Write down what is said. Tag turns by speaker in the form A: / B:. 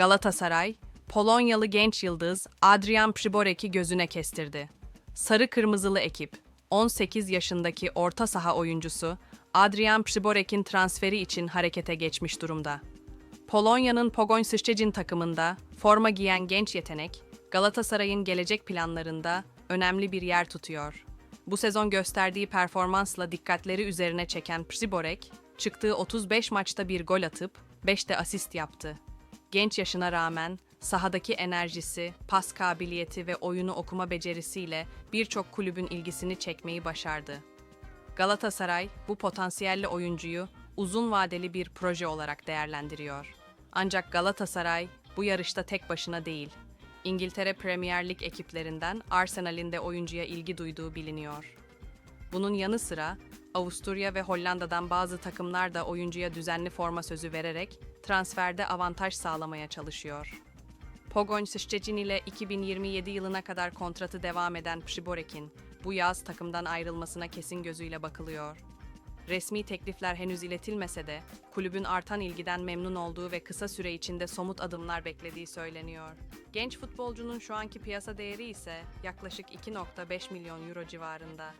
A: Galatasaray, Polonyalı genç yıldız Adrian Przyborek'i gözüne kestirdi. Sarı kırmızılı ekip, 18 yaşındaki orta saha oyuncusu Adrian Przyborek'in transferi için harekete geçmiş durumda. Polonya'nın Pogoń Szczecin takımında forma giyen genç yetenek, Galatasaray'ın gelecek planlarında önemli bir yer tutuyor. Bu sezon gösterdiği performansla dikkatleri üzerine çeken Przyborek, çıktığı 35 maçta bir gol atıp 5 de asist yaptı. Genç yaşına rağmen sahadaki enerjisi, pas kabiliyeti ve oyunu okuma becerisiyle birçok kulübün ilgisini çekmeyi başardı. Galatasaray bu potansiyelli oyuncuyu uzun vadeli bir proje olarak değerlendiriyor. Ancak Galatasaray bu yarışta tek başına değil. İngiltere Premier Lig ekiplerinden Arsenal'in de oyuncuya ilgi duyduğu biliniyor. Bunun yanı sıra Avusturya ve Hollanda'dan bazı takımlar da oyuncuya düzenli forma sözü vererek transferde avantaj sağlamaya çalışıyor. Pogoń Szczecin ile 2027 yılına kadar kontratı devam eden Przyborek'in bu yaz takımdan ayrılmasına kesin gözüyle bakılıyor. Resmi teklifler henüz iletilmese de kulübün artan ilgiden memnun olduğu ve kısa süre içinde somut adımlar beklediği söyleniyor. Genç futbolcunun şu anki piyasa değeri ise yaklaşık 2.5 milyon euro civarında.